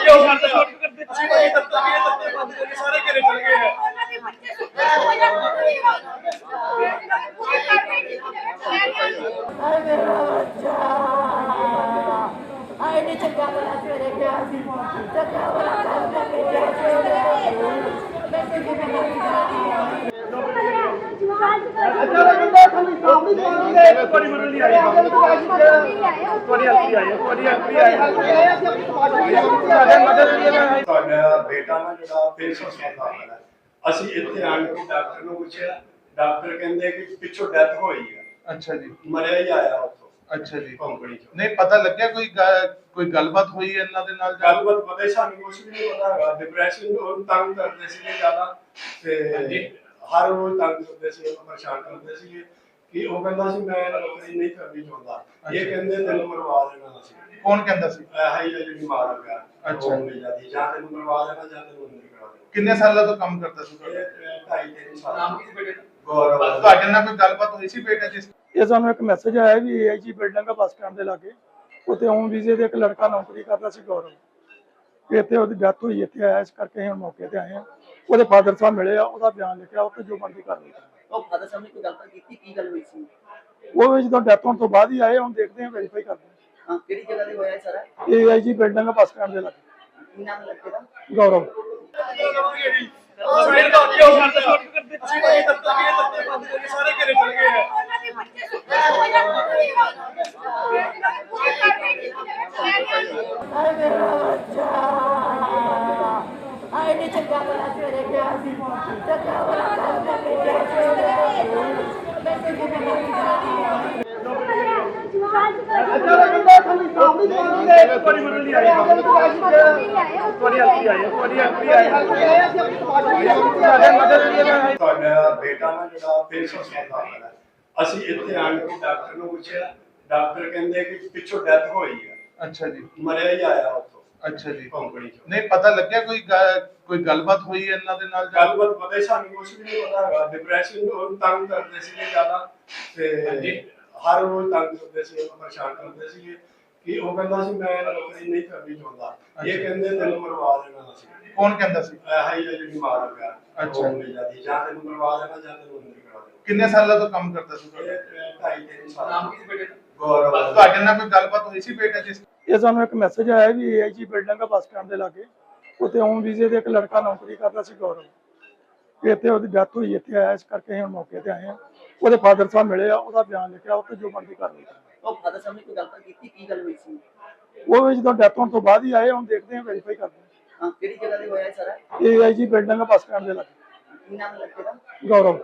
ਕਿਉਂ ਕਰਦੇ ਸ਼ੋਟ ਕਰਦੇ ਤੁਸੀਂ ਕੋਈ ਦਫਤਰ ਵੀ ਤੁਹਾਡਾ ਬੇਟਾ ਨਾ ਜਿਹੜਾ ਫੇਸ ਹਸਪਤਾਲ ਹੈ। ਅਸੀਂ ਇੱਥੇ ਆਣ ਕੇ ਡਾਕਟਰ ਨੂੰ ਪੁੱਛਿਆ। ਡਾਕਟਰ ਕਹਿੰਦੇ ਕਿ ਪਿੱਛੋਂ ਡੈਥ ਹੋਈ ਹੈ। ਅੱਛਾ ਜੀ। ਮਰਿਆ ਹੀ ਆਇਆ ਉੱਥੋਂ। ਅੱਛਾ ਜੀ। ਕੰਪਨੀ ਚੋਂ। ਨਹੀਂ ਪਤਾ ਲੱਗਿਆ ਕੋਈ ਕੋਈ ਗੱਲਬਾਤ ਹੋਈ ਹੈ ਇਹਨਾਂ ਦੇ ਨਾਲ ਗੱਲਬਾਤ ਪਤਾ ਹੀ ਸਾਨੂੰ ਕੁਝ ਵੀ ਨਹੀਂ ਪਤਾ ਡਿਪਰੈਸ਼ਨ ਨੂੰ ਤੰਗ ਕਰਦੇ ਸੀਗੇ ਜ਼ਿਆਦਾ। ਤੇ ਹਰ ਰੋਜ਼ ਤੰਗ ਕਰਦੇ ਸੀ ਉਹਨੂੰ ਪਰੇਸ਼ਾਨ ਕਰਦੇ ਸੀਗੇ ਕਿ ਉਹ ਕਹਿੰਦਾ ਸੀ ਮੈਂ ਨੌਕਰੀ ਨਹੀਂ ਕਰਨੀ ਚਾਹੁੰਦਾ। ਇਹ। ਕਹਿੰਦੇ ਤੈਨੂੰ ਮਰਵਾ ਦੇਣਾ ਸੀ ਕੌਣ ਕਹਿੰਦਾ ਸੀ? ਇਹ ਹੀ ਜਿਹੜੀ ਮਾਰ ਆ ਗਿਆ ਅੱਛਾ। ਉਹ ਮਿਲ ਜਾਂਦੀ। ਜਾਂ ਤੈਨੂੰ ਮਰਵਾ ਦੇਣਾ ਜਾਂ ਤੈਨੂੰ ਅੰਦਰ ਕਰਾ ਦੇਣਾ। ਕਿੰਨੇ ਸਾਲਾਂ ਤੋਂ ਕੰਮ ਕਰਦਾ ਸੀ ਤੁਹਾਡਾ? ਇਹ ਢਾਈ ਤਿੰਨ ਸਾਲ। ਨਾਮ ਕੀ ਸੀ ਬੇਟੇ ਦਾ? ਗੌਰਵ। ਤੁਹਾਡੇ ਨਾਲ ਕੋਈ ਗੱਲਬਾਤ ਹੋਈ ਸੀ ਬੇਟਾ ਜਿਸ ਇਹ ਸਾਨੂੰ ਇੱਕ ਮੈਸੇਜ ਆਇਆ ਵੀ ਏਆਈਜੀ ਬਿਲਡਿੰਗ ਦਾ ਬੱਸ ਸਟੈਂਡ ਦੇ ਲਾਗੇ। ਉੱਥੇ ਔਨ ਵੀਜ਼ੇ ਦੇ ਇੱਕ ਲੜਕਾ ਨੌਕਰੀ ਕਰਦਾ ਸੀ ਗੌਰਵ। ਇੱਥੇ ਉਹਦੀ ਡੈਥ ਹੋਈ ਇੱਥੇ ਆਇਆ ਇਸ ਕਰਕੇ ਹੁਣ ਮੌਕੇ ਤੇ ਆਏ ਹਾਂ। ਉਹਦੇ ਫਾਦਰ ਸਾਹਿਬ ਮਿਲੇ ਆ ਉਹਦਾ ਬਿਆਨ ਲਿਖਿਆ ਉਹ ਤੇ ਜੋ ਬਣਦੀ ਕਾਰਵਾਈ ਕਰਾਂਗੇ। ਉਹ ਫਾਦਰ ਸਾਹਿਬ ਨੇ ਕੋਈ ਗੱਲਬਾਤ ਕੀਤੀ ਕੀ ਗੱਲ ਹੋਈ ਸੀ? ਉਹ ਵੀ ਜਦੋਂ ਡੈਥ ਹੋਣ ਤੋਂ ਬਾਅਦ ਹੀ ਆਏ ਹੁਣ ਦੇਖਦੇ ਹਾਂ ਵੈਰੀਫਾਈ ਕਰਦੇ ਹਾਂ। ਕਿਹੜੀ ਜਗ੍ਹਾ ਤੇ ਹੋਇਆ ਇਹ ਸਾਰਾ? ਹਾਂ ਏਆਈਜੀ ਬਿਲਡਿੰਗ ਦਾ ਬੱਸ ਸਟੈਂਡ ਦੇ ਲਾਗੇ। ਕੀ ਨਾਮ ਲੱਗਦਾ ਦਾ? ਗੌਰਵ। ਕਿਉਂ ਕਰਦੇ ਸ਼ੋਟ ਕਰਦੇ ਤੁਸੀਂ ਕੋਈ ਦਫਤਰ ਵੀ ਦਫਤਰ ਬੰਦ ਕਰਕੇ ਸਾਰੇ ਘਰੇ ਚਲੇ ਗਏ ਹੈ ਉਹਨਾਂ ਦੇ ਬੱਚੇ ਚੰਗਾ ਬੜਾ ਸਵੇਰੇ ਗਿਆ ਸੀ ਚੰਗਾ ਬੜਾ ਕੰਮ ਕਰਕੇ ਗਿਆ ਸਵੇਰੇ ਮੈਂ ਕਿਹਾ ਤੁਹਾਡੀ ਮਦਦ ਲਈ ਆਈ ਹੈ ਤੁਹਾਡੀ ਹਲਪ ਲਈ ਆਈ ਤੁਹਾਡੀ ਹਲਪ ਲਈ ਆਈ ਹੈ ਤੁਹਾਡੇ ਮਦਦ ਲਈ ਤੁਹਾਡਾ ਬੇਟਾ ਨਾ ਜਿਹੜਾ ਫੇਸ ਹਸਪਤਾਲ ਹੈ ਅਸੀਂ ਇੱਥੇ ਆਣ ਕੇ ਡਾਕਟਰ ਨੂੰ ਪੁੱਛਿਆ ਡਾਕਟਰ ਕਹਿੰਦੇ ਕਿ ਪਿੱਛੋਂ ਡੈਥ ਹੋਈ ਹੈ ਅੱਛਾ ਜੀ ਮਰਿਆ ਹੀ ਆਇਆ ਅੱਛਾ ਜੀ। ਕੰਪਨੀ ਚੋਂ। ਨਹੀਂ ਪਤਾ ਲੱਗਿਆ ਕੋਈ ਗ- ਕੋਈ ਗੱਲਬਾਤ ਹੋਈ ਹੈ ਇਹਨਾਂ ਦੇ ਨਾਲ ਜਾਂ? ਗੱਲਬਾਤ ਪਤਾ ਹੀ ਸਾਨੂੰ ਕੁਝ ਵੀ ਨਹੀਂ ਪਤਾ। ਹੈਗਾ ਡਿਪਰੈਸ਼ਨ ਨੂੰ ਤੰਗ ਕਰਦੇ ਸੀਗੇ ਜ਼ਿਆਦਾ। ਤੇ ਹਰ ਰੋਜ਼ ਤੰਗ ਕਰਦੇ ਸੀ ਪਰੇਸ਼ਾਨ ਕਰਦੇ ਸੀਗੇ ਕਿ ਉਹ ਕਹਿੰਦਾ ਸੀ ਮੈਂ ਨੌਕਰੀ ਨਹੀਂ ਕਰਨੀ ਚਾਹੁੰਦਾ। ਇਹ ਅੱਛਾ। ਕਹਿੰਦੇ ਤੈਨੂੰ ਮਰਵਾ ਦੇਣਾ ਸੀ ਕੌਣ ਕਹਿੰਦਾ ਸੀ? ਇਹ ਹੀ ਜਿਹੜੀ ਮਾਰ ਆ ਗਿਆ ਅੱਛਾ। ਉਹ ਮਿਲ ਜਾਂਦੀ। ਜਾਂ ਤੈਨੂੰ ਮਰਵਾ ਦੇਣਾ ਜਾਂ ਤੈਨੂੰ ਅੰਦਰ ਕਰਾ ਦੇਣਾ। ਕਿੰਨੇ ਸਾਲਾਂ ਤੋਂ ਕੰਮ ਕਰਦਾ ਸੀ ਤੁਹਾਡਾ? ਇਹ ਢਾਈ ਤਿੰਨ ਸਾਲ ਨਾਮ ਕੀ ਬੇਟੇ ਗੌਰਵ। ਤੁਹਾਡੇ ਨਾਲ ਕੋਈ ਗੱਲਬਾਤ ਹੋਈ ਸੀ ਬੇਟਾ ਜਿਸ ਇਹ ਸਾਨੂੰ ਇੱਕ ਮੈਸੇਜ ਆਇਆ ਵੀ ਏਆਈਜੀ ਬਿਲਡਿੰਗ ਦਾ ਬੱਸ ਸਟੈਂਡ ਦੇ ਲਾਗੇ। ਉੱਥੇ ਔਨ ਵੀਜ਼ੇ ਦੇ ਇੱਕ ਲੜਕਾ ਨੌਕਰੀ ਕਰਦਾ ਸੀ ਗੌਰਵ। ਇੱਥੇ ਉਹਦੀ ਡੈਥ ਹੋਈ ਇੱਥੇ ਆਇਆ ਇਸ ਕਰਕੇ ਅਸੀਂ ਹੁਣ ਮੌਕੇ ਤੇ ਆਏ ਹਾਂ। ਉਹਦੇ ਫਾਦਰ ਸਾਹਿਬ ਮਿਲੇ ਆ ਉਹਦਾ ਬਿਆਨ ਲਿਖਿਆ ਉਹ ਤੇ ਜੋ ਬਣਦੀ ਕਾਰਵਾਈ ਕਰਾਂਗੇ। ਉਹ ਫਾਦਰ ਸਾਹਿਬ ਨੇ ਕੋਈ ਗੱਲਬਾਤ ਕੀਤੀ? ਕੀ ਗੱਲ ਹੋਈ ਸੀ? ਉਹ ਵੀ ਜਦੋਂ ਡੈਥ ਹੋਣ ਤੋਂ ਬਾਅਦ ਹੀ ਆਏ ਹੁਣ ਦੇਖਦੇ ਹਾਂ ਵੈਰੀਫਾਈ ਕਰਦੇ ਹਾਂ। ਕਿਹੜੀ ਜਗ੍ਹਾ ਤੇ ਹੋਇਆ ਸਾਰਾ? ਏਆਈਜੀ ਬਿਲਡਿੰਗ ਦਾ ਬੱਸ ਸਟੈਂਡ ਦੇ ਲਾਗੇ। ਕੀ ਨਾਮ ਲੱਗਦਾ ਦਾ? ਗੌਰਵ।